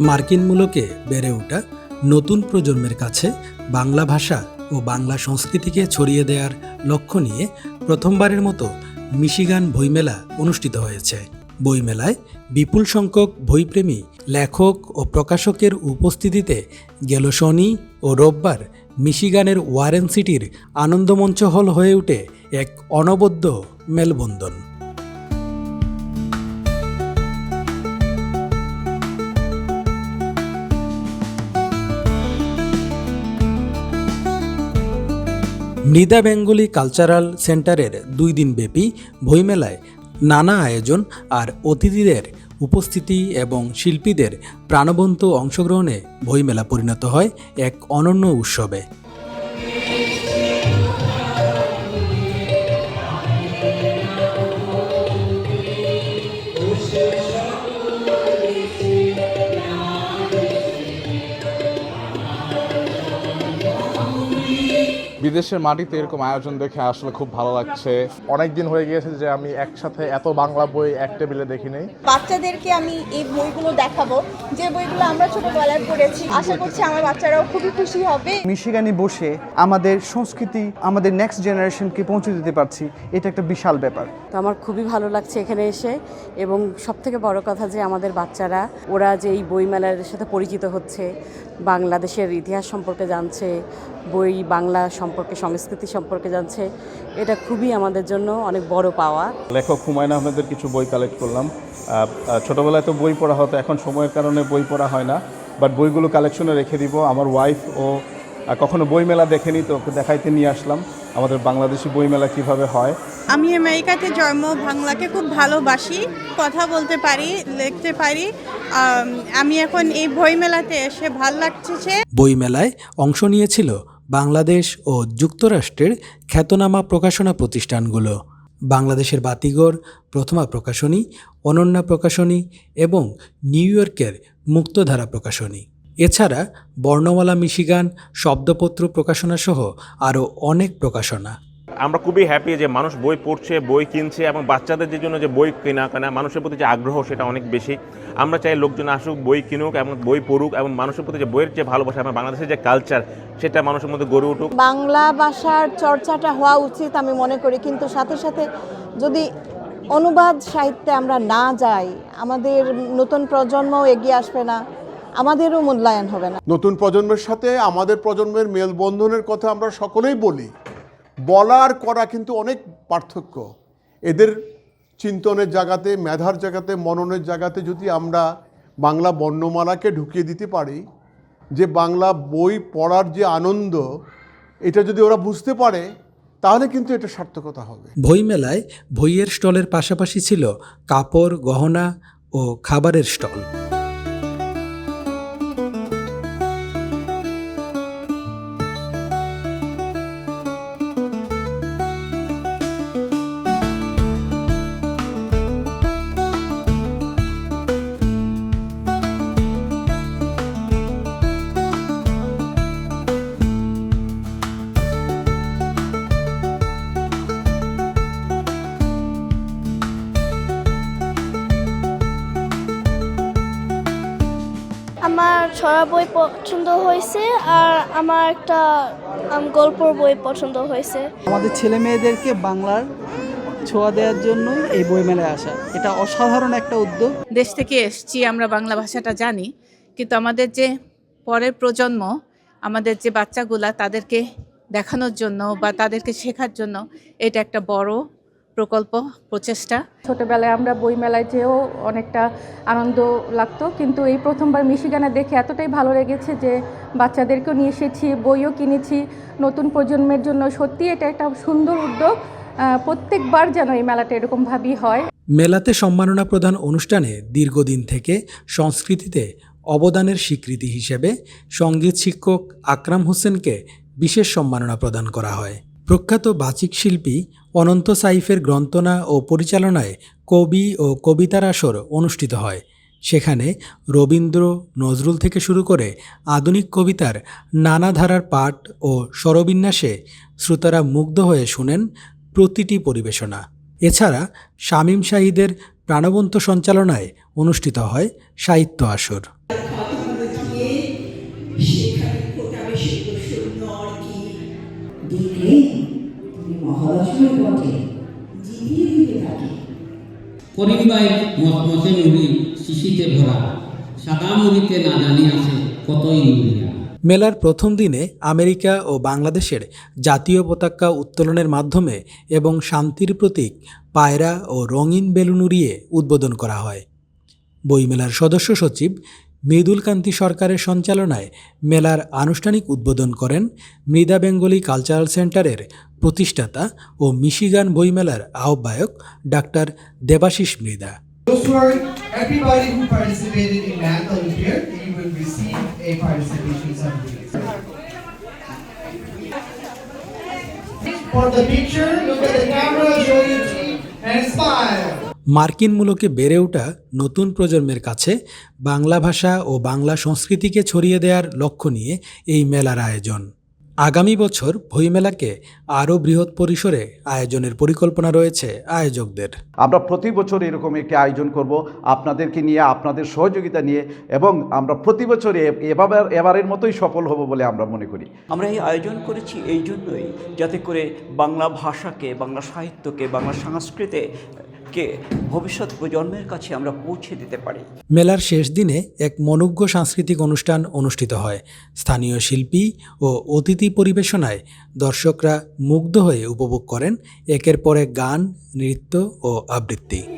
মার্কিন মূলকে বেড়ে ওঠা নতুন প্রজন্মের কাছে বাংলা ভাষা ও বাংলা সংস্কৃতিকে ছড়িয়ে দেওয়ার লক্ষ্য নিয়ে প্রথমবারের মতো মিশিগান বইমেলা অনুষ্ঠিত হয়েছে। বইমেলায় বিপুল সংখ্যক বইপ্রেমী, লেখক ও প্রকাশকের উপস্থিতিতে গেল শনি ও রোববার মিশিগানের ওয়ারেন সিটির আনন্দমঞ্চ হল হয়ে ওঠে এক অনবদ্য মেলবন্ধন। মৃদা বেঙ্গলি কালচারাল সেন্টারের দুই দিনব্যাপী বইমেলায় নানা আয়োজন আর অতিথিদের উপস্থিতি এবং শিল্পীদের প্রাণবন্ত অংশগ্রহণে বইমেলা পরিণত হয় এক অনন্য উৎসবে। বিদেশের মাটিতে এরকম আয়োজন দেখে আসলে খুব ভালো লাগছে। অনেক দিন হয়ে গিয়েছে যে আমি একসাথে এত বাংলা বই এক টেবিলে দেখি নেই। বাচ্চাদেরকে আমি এই বইগুলো দেখাবো। যে বইগুলো আমরা ছোটবেলায় পড়েছি আশা করছি আমার বাচ্চারাও খুবই খুশি হবে। মিশিগানে বসে আমাদের সংস্কৃতি আমাদের নেক্সট জেনারেশনকে পৌঁছে দিতে পারছি এটা একটা বিশাল ব্যাপার। তো আমার খুবই ভালো লাগছে এখানে এসে এবং সব থেকে বড় কথা যে আমাদের বাচ্চারা ওরা যে এই বইমেলার সাথে পরিচিত হচ্ছে বাংলাদেশের ইতিহাস সম্পর্কে জানছে বই বাংলা সম্পর্কে সংস্কৃতি সম্পর্কে জানছে এটা খুবই আমাদের জন্য অনেক বড় পাওয়া। লেখক হুমায়ুন আহমেদের কিছু বই কালেক্ট করলাম। ছোটবেলায় তো বই পড়া হতো এখন সময়ের কারণে বই পড়া হয় না বাট বইগুলো কালেকশনে রেখে দিব। আমার ওয়াইফ ও কখনো বইমেলা দেখেনি তো ওকে দেখাইতে নিয়ে আসলাম। আমাদের বাংলাদেশি বইমেলা কীভাবে হয়। আমি আমেরিকাতে জন্ম বাংলাকে খুব ভালোবাসি কথা বলতে পারি লিখতে পারি আম, এখন এই বইমেলাতে এসে ভালো লাগছে বইমেলায় অংশ নিয়েছিল বাংলাদেশ ও যুক্তরাষ্ট্রের খ্যাতনামা প্রকাশনা প্রতিষ্ঠানগুলো। বাংলাদেশের বাতিগর প্রথমা প্রকাশনী অনন্যা প্রকাশনী এবং নিউ ইয়র্কের মুক্তধারা প্রকাশনী। এছাড়া বর্ণমালা মিশিগান শব্দপত্র প্রকাশনা সহ আরও অনেক প্রকাশনা। আমরা খুবই হ্যাপি যে মানুষ বই পড়ছে বই কিনছে এবং বাচ্চাদের যে জন্য যে বই কেনা কেনা মানুষের প্রতি যে আগ্রহ সেটা অনেক বেশি। আমরা চাই লোকজন আসুক বই কিনুক এবং বই পড়ুক এবং মানুষের প্রতি যে বইয়ের যে ভালোবাসা এবং বাংলাদেশের যে কালচার সেটা মানুষের মধ্যে গড়ে উঠুক। বাংলা ভাষার চর্চাটা হওয়া উচিত আমি মনে করি কিন্তু সাথে সাথে যদি অনুবাদ সাহিত্যে আমরা না যাই আমাদের নতুন প্রজন্ম এগিয়ে আসবে না আমাদেরও মূল্যায়ন হবে না। নতুন প্রজন্মের সাথে আমাদের প্রজন্মের মেলবন্ধনের কথা আমরা সকলেই বলি। বলার করা কিন্তু অনেক পার্থক্য। এদের চিন্তনের জায়গাতে, মেধার জায়গাতে, মননের জায়গাতে যদি আমরা বাংলা বর্ণমালাকে ঢুকিয়ে দিতে পারি, যে বাংলা বই পড়ার যে আনন্দ, এটা যদি ওরা বুঝতে পারে, তাহলে কিন্তু এটা সার্থকতা হবে। বইমেলায় বইয়ের স্টলের পাশাপাশি ছিল কাপড়, গহনা ও খাবারের স্টল। আমার ছড়া বই পছন্দ হয়েছে আর আমার একটা আম, গল্পর বই পছন্দ হয়েছে। আমাদের ছেলে মেয়েদেরকে বাংলার ছোঁয়া দেওয়ার জন্য এই বই বইমেলায় আসা। এটা অসাধারণ একটা উদ্যোগ। দেশ থেকে এসছি আমরা বাংলা ভাষাটা জানি কিন্তু আমাদের যে পরের প্রজন্ম আমাদের যে বাচ্চাগুলা তাদেরকে দেখানোর জন্য বা তাদেরকে শেখার জন্য এটা একটা বড় প্রকল্প প্রচেষ্টা? ছোটবেলায় আমরা বইমেলায় যেও অনেকটা আনন্দ লাগতো কিন্তু এই প্রথমবার মিশিগানে দেখে এতটাই ভালো লেগেছে যে বাচ্চাদেরকেও নিয়ে এসেছি বইও কিনেছি নতুন প্রজন্মের জন্য সত্যি এটা একটা সুন্দর উদ্যোগ। প্রত্যেকবার যেন এই মেলাটা এরকমভাবেই হয়। মেলাতে সম্মাননা প্রদান অনুষ্ঠানে দীর্ঘদিন থেকে সংস্কৃতিতে অবদানের স্বীকৃতি হিসেবে সংগীত শিক্ষক আকরাম হোসেনকে বিশেষ সম্মাননা প্রদান করা হয়। প্রখ্যাত বাচিক শিল্পী অনন্ত সাইফের গ্রন্থনা ও পরিচালনায় কবি ও কবিতার আসর অনুষ্ঠিত হয়। সেখানে রবীন্দ্র নজরুল থেকে শুরু করে আধুনিক কবিতার নানা ধারার পাঠ ও স্বরবিন্যাসে শ্রোতারা মুগ্ধ হয়ে শুনেন প্রতিটি পরিবেশনা। এছাড়া শামীম শাহিদের প্রাণবন্ত সঞ্চালনায় অনুষ্ঠিত হয় সাহিত্য আসর। করিম শিশিতে ভরা। সাদা মুড়িতে না জানি আছে কতই মেলার প্রথম দিনে আমেরিকা ও বাংলাদেশের জাতীয় পতাকা উত্তোলনের মাধ্যমে এবং শান্তির প্রতীক পায়রা ও রঙিন বেলুন উড়িয়ে উদ্বোধন করা হয়। বইমেলার সদস্য সচিব মৃদুল কান্তি সরকারের সঞ্চালনায় মেলার আনুষ্ঠানিক উদ্বোধন করেন মৃদা বেঙ্গলি কালচারাল সেন্টারের প্রতিষ্ঠাতা ও মিশিগান বইমেলার আহ্বায়ক doctor Debashis Mridha For the picture, look at the camera, show your teeth, and smile. মার্কিন মূলকে বেড়ে ওঠা নতুন প্রজন্মের কাছে বাংলা ভাষা ও বাংলা সংস্কৃতিকে ছড়িয়ে দেওয়ার লক্ষ্য নিয়ে এই মেলার আয়োজন। আগামী বছর বইমেলাকে আরও বৃহৎ পরিসরে আয়োজনের পরিকল্পনা রয়েছে আয়োজকদের। আমরা প্রতি বছর এরকম একটি আয়োজন করব আপনাদেরকে নিয়ে আপনাদের সহযোগিতা নিয়ে এবং আমরা প্রতি বছর এবার এবারের মতোই সফল হব বলে আমরা মনে করি। আমরা এই আয়োজন করেছি এই জন্যই যাতে করে বাংলা ভাষাকে বাংলা সাহিত্যকে বাংলা সংস্কৃতিকে ভবিষ্যৎ প্রজন্মের কাছে আমরা পৌঁছে দিতে পারি। মেলার শেষ দিনে এক মনোজ্ঞ সাংস্কৃতিক অনুষ্ঠান অনুষ্ঠিত হয়। স্থানীয় শিল্পী ও অতিথি পরিবেশনায় দর্শকরা মুগ্ধ হয়ে উপভোগ করেন। একের পর গান, নৃত্য ও আবৃত্তি।